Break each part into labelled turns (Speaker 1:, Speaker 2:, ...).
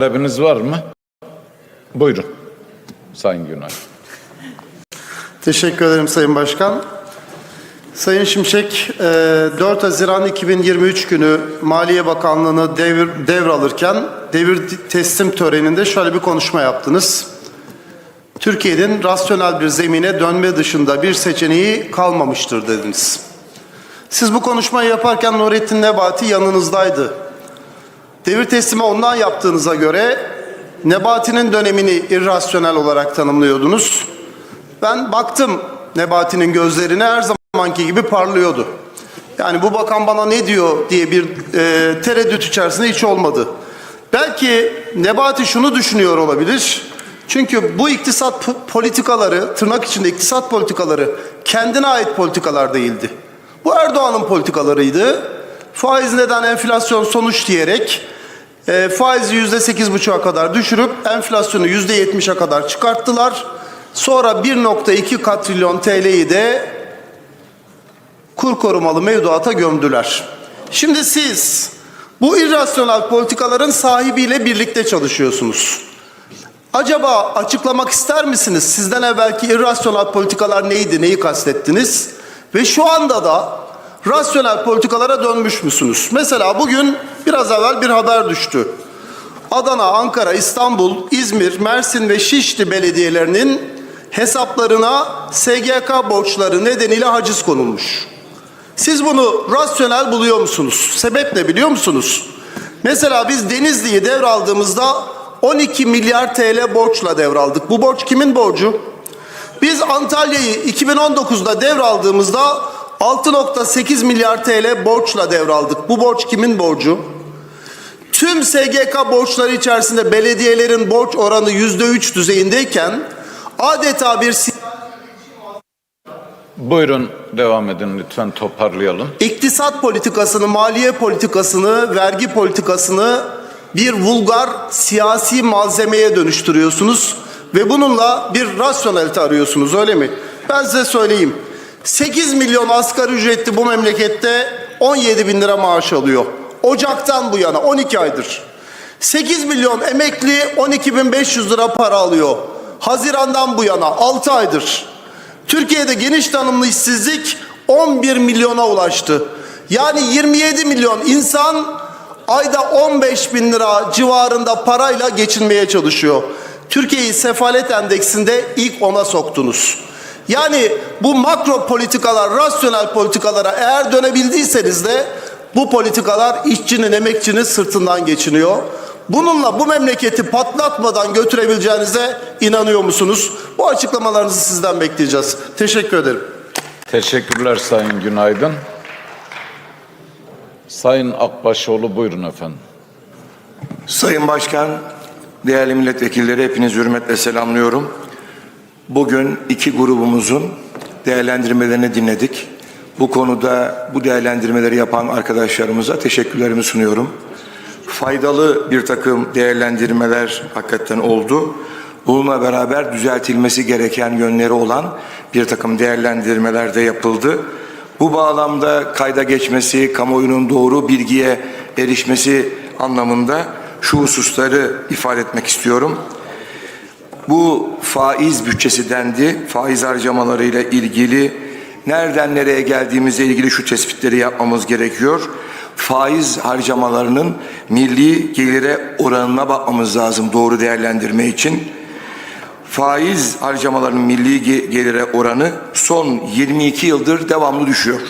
Speaker 1: Talebiniz var mı? Buyurun. Sayın Günay.
Speaker 2: Teşekkür ederim Sayın Başkan. Sayın Şimşek, e, 4 Haziran 2023 günü Maliye Bakanlığı'nı devir, devralırken devir teslim töreninde şöyle bir konuşma yaptınız. Türkiye'nin rasyonel bir zemine dönme dışında bir seçeneği kalmamıştır dediniz. Siz bu konuşmayı yaparken Nurettin Nebati yanınızdaydı. Devir teslimi ondan yaptığınıza göre Nebati'nin dönemini irrasyonel olarak tanımlıyordunuz. Ben baktım Nebati'nin gözlerine her zamanki gibi parlıyordu. Yani bu bakan bana ne diyor diye bir e, tereddüt içerisinde hiç olmadı. Belki Nebati şunu düşünüyor olabilir. Çünkü bu iktisat politikaları, tırnak içinde iktisat politikaları kendine ait politikalar değildi. Bu Erdoğan'ın politikalarıydı. Faiz neden enflasyon sonuç diyerek e, faizi yüzde sekiz buçuğa kadar düşürüp enflasyonu yüzde yetmişe kadar çıkarttılar. Sonra 1.2 katrilyon TL'yi de kur korumalı mevduata gömdüler. Şimdi siz bu irrasyonel politikaların sahibiyle birlikte çalışıyorsunuz. Acaba açıklamak ister misiniz? Sizden evvelki irrasyonel politikalar neydi, neyi kastettiniz? Ve şu anda da rasyonel politikalara dönmüş müsünüz? Mesela bugün biraz evvel bir haber düştü. Adana, Ankara, İstanbul, İzmir, Mersin ve Şişli belediyelerinin hesaplarına SGK borçları nedeniyle haciz konulmuş. Siz bunu rasyonel buluyor musunuz? Sebep ne biliyor musunuz? Mesela biz Denizli'yi devraldığımızda 12 milyar TL borçla devraldık. Bu borç kimin borcu? Biz Antalya'yı 2019'da devraldığımızda 6.8 milyar TL borçla devraldık. Bu borç kimin borcu? Tüm SGK borçları içerisinde belediyelerin borç oranı %3 düzeyindeyken adeta bir
Speaker 1: Buyurun devam edin lütfen toparlayalım.
Speaker 2: iktisat politikasını, maliye politikasını, vergi politikasını bir vulgar siyasi malzemeye dönüştürüyorsunuz ve bununla bir rasyonelite arıyorsunuz öyle mi? Ben size söyleyeyim. 8 milyon asgari ücretli bu memlekette 17 bin lira maaş alıyor. Ocaktan bu yana 12 aydır. 8 milyon emekli 12 bin 500 lira para alıyor. Hazirandan bu yana 6 aydır. Türkiye'de geniş tanımlı işsizlik 11 milyona ulaştı. Yani 27 milyon insan ayda 15 bin lira civarında parayla geçinmeye çalışıyor. Türkiye'yi sefalet endeksinde ilk ona soktunuz. Yani bu makro politikalar, rasyonel politikalara eğer dönebildiyseniz de bu politikalar işçinin, emekçinin sırtından geçiniyor. Bununla bu memleketi patlatmadan götürebileceğinize inanıyor musunuz? Bu açıklamalarınızı sizden bekleyeceğiz. Teşekkür ederim.
Speaker 1: Teşekkürler Sayın Günaydın. Sayın Akbaşoğlu buyurun efendim.
Speaker 3: Sayın Başkan, değerli milletvekilleri hepinizi hürmetle selamlıyorum. Bugün iki grubumuzun değerlendirmelerini dinledik. Bu konuda bu değerlendirmeleri yapan arkadaşlarımıza teşekkürlerimi sunuyorum. Faydalı bir takım değerlendirmeler hakikaten oldu. Bununla beraber düzeltilmesi gereken yönleri olan bir takım değerlendirmeler de yapıldı. Bu bağlamda kayda geçmesi, kamuoyunun doğru bilgiye erişmesi anlamında şu hususları ifade etmek istiyorum. Bu faiz bütçesi dendi. Faiz harcamalarıyla ilgili nereden nereye geldiğimizle ilgili şu tespitleri yapmamız gerekiyor. Faiz harcamalarının milli gelire oranına bakmamız lazım doğru değerlendirme için. Faiz harcamalarının milli ge- gelire oranı son 22 yıldır devamlı düşüyor.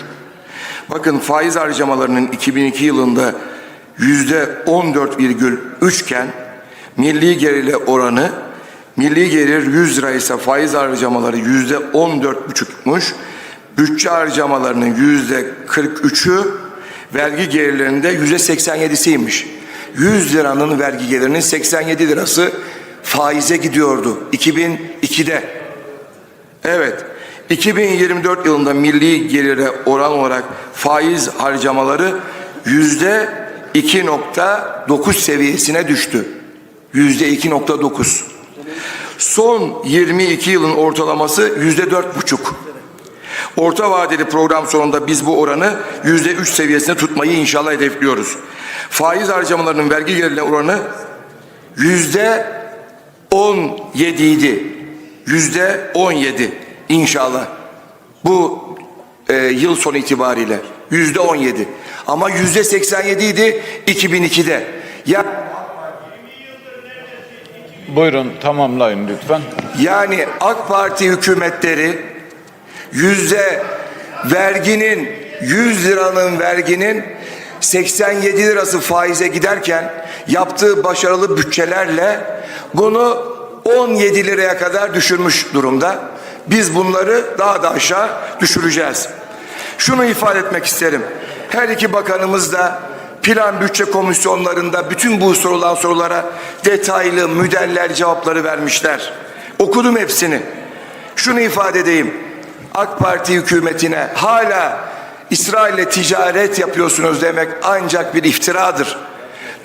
Speaker 3: Bakın faiz harcamalarının 2002 yılında yüzde 14,3 iken milli gelire oranı milli gelir 100 lira ise faiz harcamaları yüzde 14,5'muş. Bütçe harcamalarının yüzde 43'ü vergi gelirlerinde yüzde 87'siymiş. 100 liranın vergi gelirinin 87 lirası faize gidiyordu 2002'de. Evet. 2024 yılında milli gelire oran olarak faiz harcamaları yüzde 2.9 seviyesine düştü. Yüzde 2.9. Son 22 yılın ortalaması yüzde dört buçuk. Orta vadeli program sonunda biz bu oranı yüzde üç seviyesine tutmayı inşallah hedefliyoruz. Faiz harcamalarının vergi gelirine oranı yüzde 17 idi. Yüzde 17 inşallah. Bu e, yıl sonu itibariyle yüzde 17. Ama yüzde 87 idi 2002'de. Ya
Speaker 1: Buyurun tamamlayın lütfen.
Speaker 3: Yani AK Parti hükümetleri yüzde verginin 100 liranın verginin 87 lirası faize giderken yaptığı başarılı bütçelerle bunu 17 liraya kadar düşürmüş durumda. Biz bunları daha da aşağı düşüreceğiz. Şunu ifade etmek isterim. Her iki bakanımız da plan bütçe komisyonlarında bütün bu sorulan sorulara detaylı müdeller cevapları vermişler. Okudum hepsini. Şunu ifade edeyim. AK Parti hükümetine hala İsrail'le ticaret yapıyorsunuz demek ancak bir iftiradır.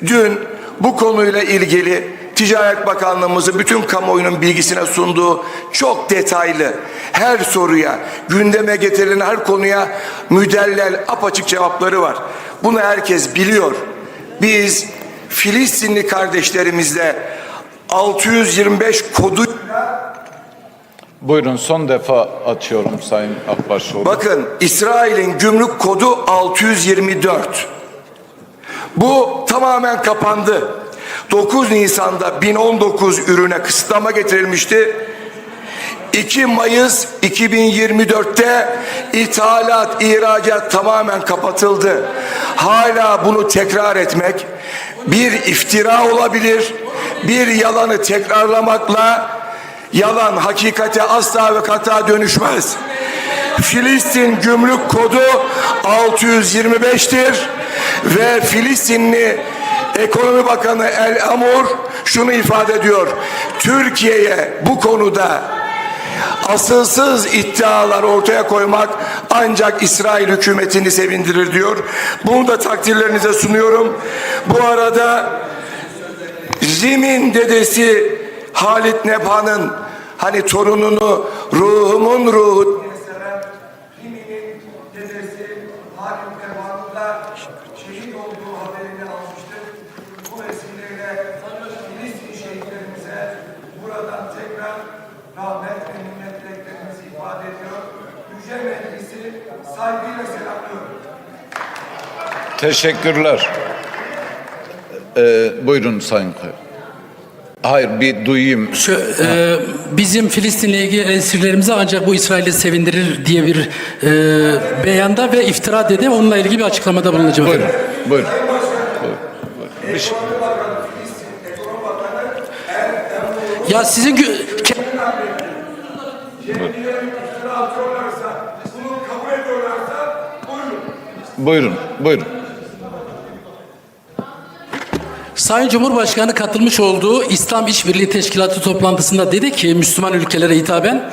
Speaker 3: Dün bu konuyla ilgili Ticaret Bakanlığımızı bütün kamuoyunun bilgisine sunduğu çok detaylı her soruya, gündeme getirilen her konuya müdellel apaçık cevapları var. Bunu herkes biliyor. Biz Filistinli kardeşlerimizle 625 kodu
Speaker 1: Buyurun son defa açıyorum Sayın Akbaşoğlu.
Speaker 3: Bakın İsrail'in gümrük kodu 624. Bu tamamen kapandı. 9 Nisan'da 1019 ürüne kısıtlama getirilmişti. 2 Mayıs 2024'te ithalat, ihracat tamamen kapatıldı. Hala bunu tekrar etmek bir iftira olabilir. Bir yalanı tekrarlamakla yalan hakikate asla ve kata dönüşmez. Filistin gümrük kodu 625'tir ve Filistinli Ekonomi Bakanı El Amur şunu ifade ediyor. Türkiye'ye bu konuda asılsız iddialar ortaya koymak ancak İsrail hükümetini sevindirir diyor. Bunu da takdirlerinize sunuyorum. Bu arada Zim'in dedesi Halit Nebhan'ın hani torununu ruhumun ruhu. Bu vesileyle Filistin şehitlerimize buradan tekrar rahmet ve minnet dileklerimizi ifade ediyor. Yüce Meclisi saygıyla selamlıyorum.
Speaker 1: Teşekkürler. Ee, buyurun Sayın Kaya. Hayır bir duyayım.
Speaker 4: Şu, e, bizim Filistin'le ilgili esirlerimizi ancak bu İsrail'i sevindirir diye bir e, beyanda ve iftira dedi. Onunla ilgili bir açıklamada bulunacağım.
Speaker 1: Buyurun.
Speaker 4: efendim.
Speaker 1: Buyurun. buyurun. Bir şey-
Speaker 4: Ya sizin
Speaker 1: Buyurun. Buyurun.
Speaker 4: Sayın Cumhurbaşkanı katılmış olduğu İslam İşbirliği Teşkilatı toplantısında dedi ki Müslüman ülkelere hitaben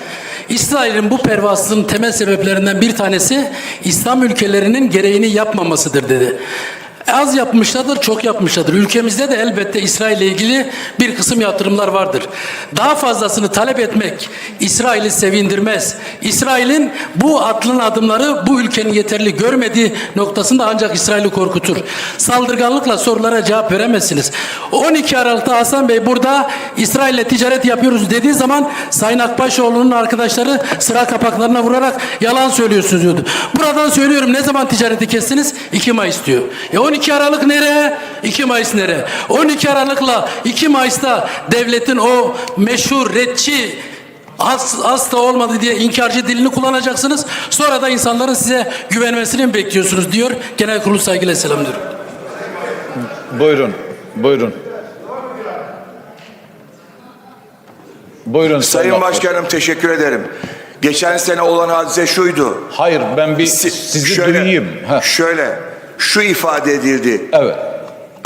Speaker 4: İsrail'in bu pervasının temel sebeplerinden bir tanesi İslam ülkelerinin gereğini yapmamasıdır dedi. Az yapmışlardır, çok yapmışlardır. Ülkemizde de elbette İsrail ile ilgili bir kısım yatırımlar vardır. Daha fazlasını talep etmek İsrail'i sevindirmez. İsrail'in bu atılan adımları bu ülkenin yeterli görmediği noktasında ancak İsrail'i korkutur. Saldırganlıkla sorulara cevap veremezsiniz. 12 Aralık'ta Hasan Bey burada İsrail'le ticaret yapıyoruz dediği zaman Sayın Akbaşoğlu'nun arkadaşları sıra kapaklarına vurarak yalan söylüyorsunuz diyordu. Buradan söylüyorum ne zaman ticareti kestiniz? 2 Mayıs diyor. E 12 Aralık nereye? 2 Mayıs nereye? 12 Aralık'la 2 Mayıs'ta devletin o meşhur retçi az, asla olmadı diye inkarcı dilini kullanacaksınız. Sonra da insanların size güvenmesini mi bekliyorsunuz diyor. Genel kurulu saygıyla selamlıyorum.
Speaker 1: Buyurun. Buyurun. Buyurun
Speaker 3: Sayın Başkanım teşekkür ederim. Geçen sene olan hadise şuydu.
Speaker 1: Hayır ben bir
Speaker 3: Si-
Speaker 1: sizi duyayım. Heh,
Speaker 3: Şöyle, şu ifade edildi.
Speaker 1: Evet.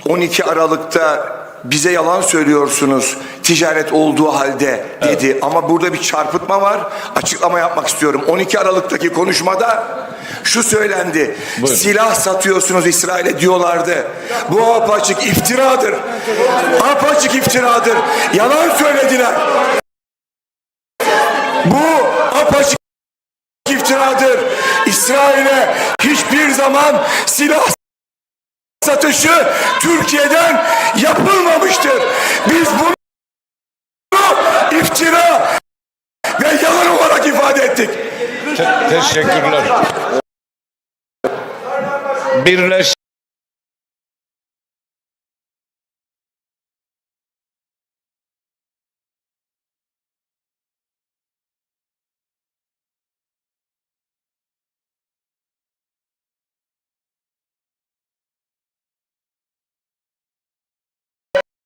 Speaker 3: 12 Aralık'ta bize yalan söylüyorsunuz ticaret olduğu halde dedi. Ama burada bir çarpıtma var. Açıklama yapmak istiyorum. 12 Aralık'taki konuşmada şu söylendi.
Speaker 1: Buyurun.
Speaker 3: Silah satıyorsunuz İsrail'e diyorlardı. Bu apaçık iftiradır. Apaçık iftiradır. Yalan söylediler. Bu apaçık iftiradır. İsrail'e hiçbir zaman silah satışı Türkiye'den yapılmamıştır. Biz bunu iftira ve yalan olarak ifade ettik.
Speaker 1: Te- teşekkürler. Birleş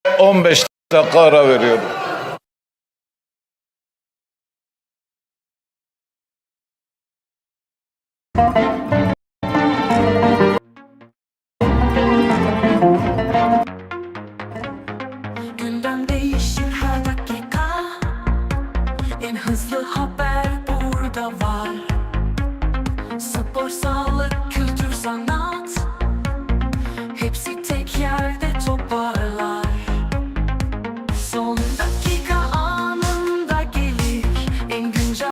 Speaker 1: ...15 dakika ara veriyorum.